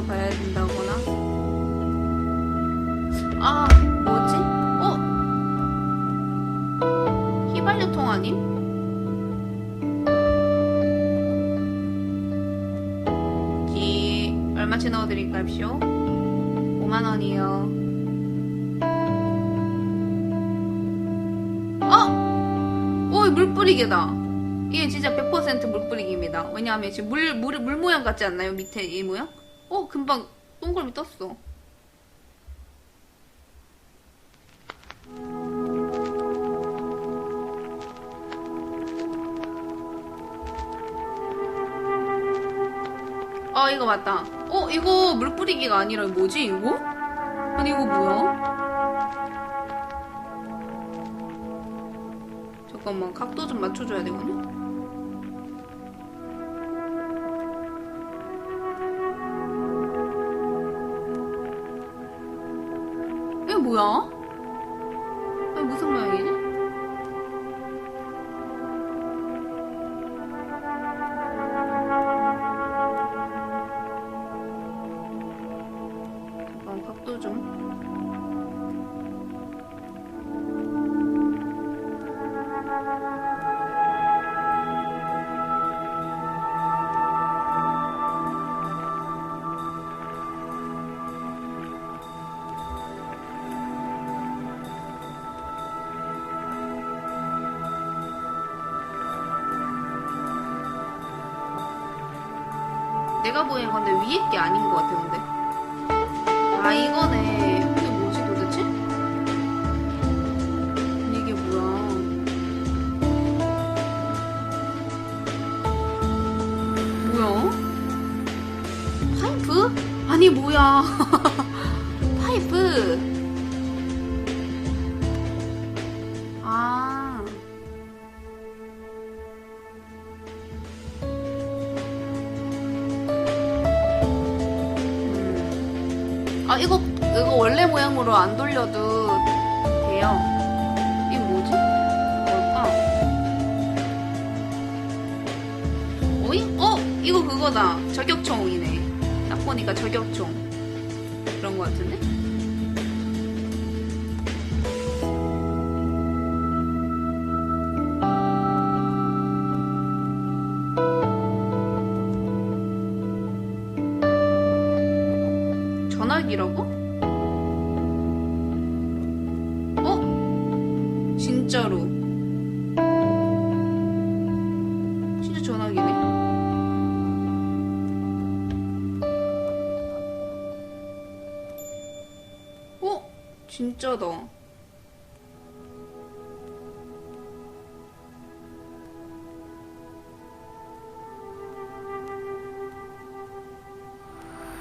더 봐야 된다거나. 아, 뭐지? 어? 휘발유통 아님? 기, 얼마치 넣어드릴까요? 5만원이요. 어? 오, 물 뿌리개다. 이게 진짜 100% 물뿌리기입니다. 왜냐하면 지금 물, 물, 물 모양 같지 않나요? 밑에 이 모양? 어, 금방 동그라미 떴어. 아, 이거 맞다. 어, 이거 물 뿌리기가 아니라 뭐지, 이거? 아니, 이거 뭐야? 잠깐만, 각도 좀 맞춰줘야 되거든 뭐야? 이게 무슨 모양이지? 내가 보기엔 건데 위에 게 아닌 것 같아 근데 아 이거네 이게 뭐지 도대체? 이게 뭐야 뭐야? 파이프? 아니 뭐야 아 이거 이거 원래 모양으로 안 돌려도 돼요. 이게 뭐지? 뭘까? 어이? 어 이거 그거다. 저격총이네. 딱 보니까 저격총 그런 거 같은데? 진짜다.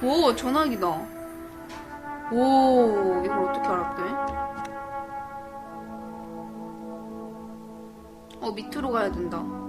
오, 전화기다. 오, 이걸 어떻게 알았대? 어, 밑으로 가야 된다.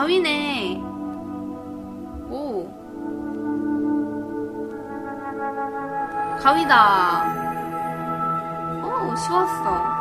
어, 가위네. 오. 가위다. 오, 쉬웠어. 어,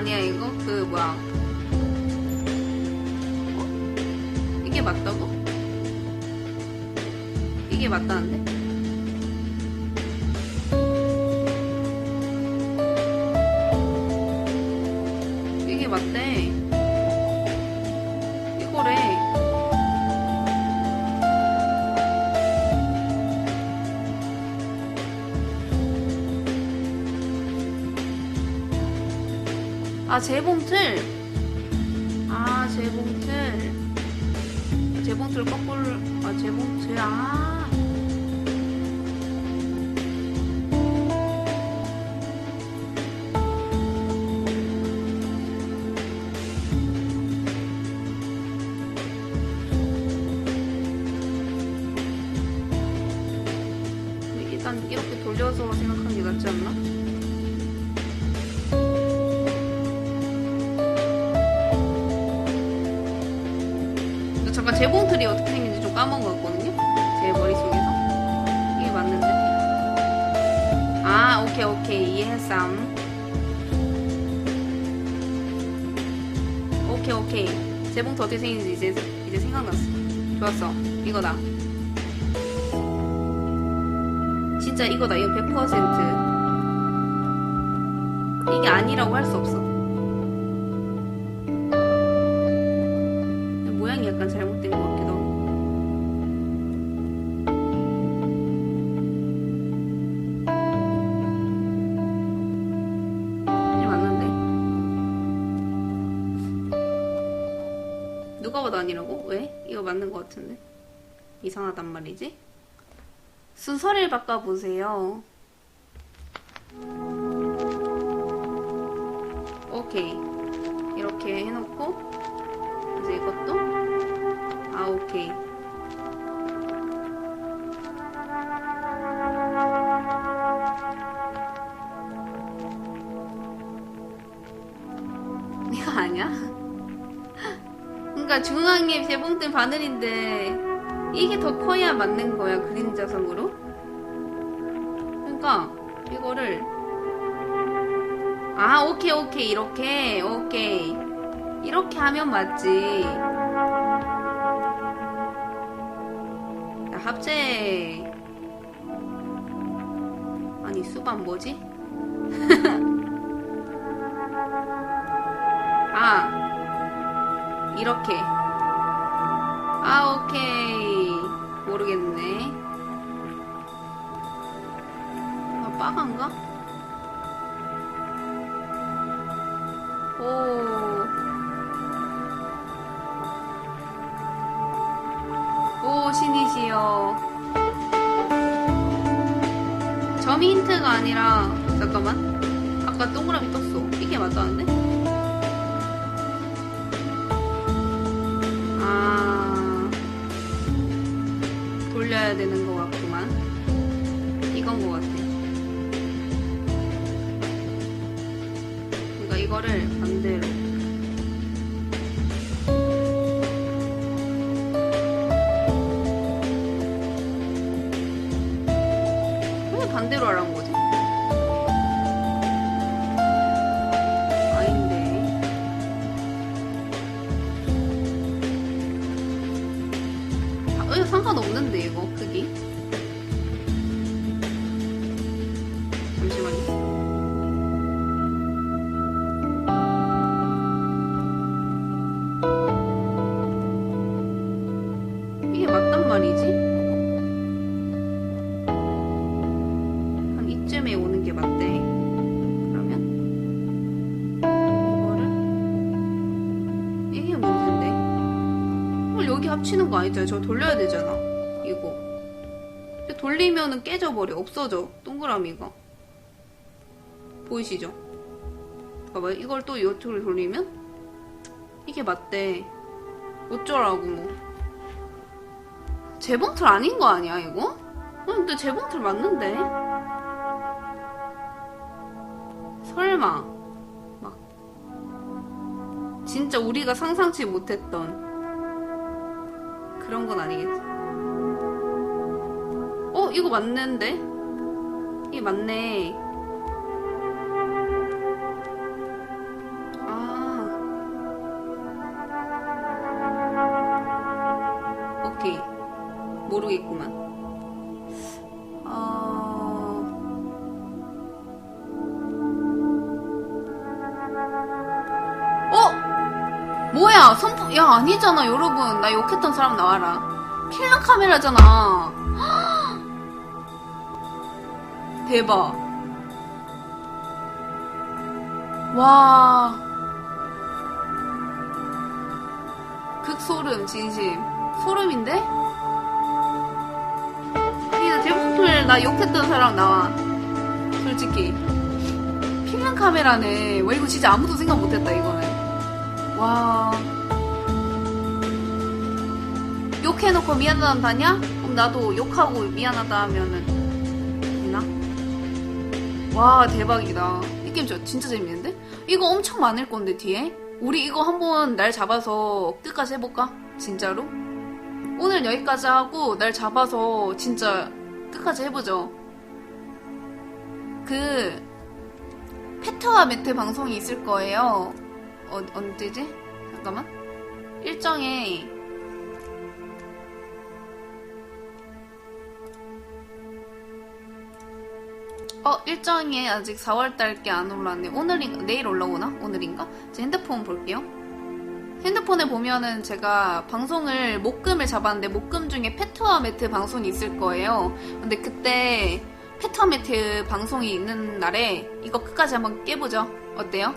아니야, 이거? 그, 뭐야. 어? 이게 맞다고? 이게 맞다는데? 아, 재봉틀. 아, 재봉틀. 재봉틀 거꾸로, 아, 재봉틀, 아. 재봉틀이 어떻게 생긴지 좀 까먹었거든요? 제 머릿속에서. 이게 맞는데. 아, 오케이, 오케이. 이해했어. 오케이, 오케이. 재봉틀 어떻게 생긴지 이제, 이제 생각났어. 좋았어. 이거다. 진짜 이거다. 이거 100%. 이게 아니라고 할 수 없어. 봐도 아니라고? 왜? 이거 맞는 것 같은데? 이상하단 말이지? 순서를 바꿔보세요. 오케이. 이렇게 해놓고, 이제 이것도, 아, 오케이. 그러니까 중앙에 재봉틀 바늘인데, 이게 더 커야 맞는 거야, 그림자성으로? 그러니까, 이거를, 아, 오케이, 오케이, 이렇게, 오케이. 이렇게 하면 맞지. 야, 합체. 아니, 수반 뭐지? 아, 이렇게. 아, 오케이. 모르겠네. 아, 빠간가? 오. 오, 신이시여. 점이 힌트가 아니라, 잠깐만. 아까 동그라미 떴어. 이게 맞다는데? 돌려야 되는 것 같구만. 이건 것 같아. 그러니까 이거를 반대로. 합치는 거 아니잖아. 저 돌려야 되잖아. 이거. 돌리면은 깨져버려. 없어져. 동그라미가. 보이시죠? 봐봐요. 이걸 또 이쪽으로 돌리면 이게 맞대. 어쩌라고. 재봉틀 아닌 거 아니야, 이거? 어, 근데 재봉틀 맞는데? 설마. 막. 진짜 우리가 상상치 못했던 그런 건 아니겠지. 어, 이거 맞는데? 이게 맞네. 아. 오케이. 모르겠구만. 아니잖아 여러분. 나 욕했던 사람 나와라. 킬러 카메라잖아. 대박. 와. 극소름 진심. 소름인데? 야 제목풀 나 욕했던 사람 나와. 솔직히. 필름 카메라네. 와 이거 진짜 아무도 생각 못했다 이거는. 와. 욕해놓고 미안하다 다냐? 그럼 나도 욕하고 미안하다 하면은 되나? 와 대박이다 이 게임 저 진짜 재밌는데? 이거 엄청 많을 건데 뒤에 우리 이거 한번 날 잡아서 끝까지 해볼까? 진짜로? 오늘 여기까지 하고 날 잡아서 진짜 끝까지 해보죠 그 페트와 매트 방송이 있을 거예요 어, 언제지? 잠깐만 일정에 어, 일정이 아직 4월달 게 안 올라왔네. 오늘인, 내일 올라오나? 오늘인가? 제 핸드폰 볼게요. 핸드폰에 보면은 제가 방송을, 목금을 잡았는데, 목금 중에 페트와 매트 방송이 있을 거예요. 근데 그때, 페트와 매트 방송이 있는 날에, 이거 끝까지 한번 깨보죠. 어때요?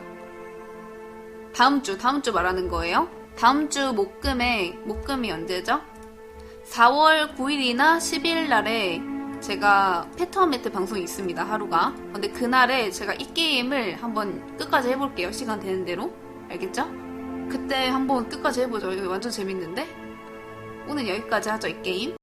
다음 주, 다음 주 말하는 거예요. 다음 주 목금에, 목금이 언제죠? 4월 9일이나 10일 날에 제가 패턴 매트 방송이 있습니다, 하루가. 근데 그날에 제가 이 게임을 한번 끝까지 해볼게요, 시간 되는 대로. 알겠죠? 그때 한번 끝까지 해보죠. 완전 재밌는데? 오늘 여기까지 하죠, 이 게임.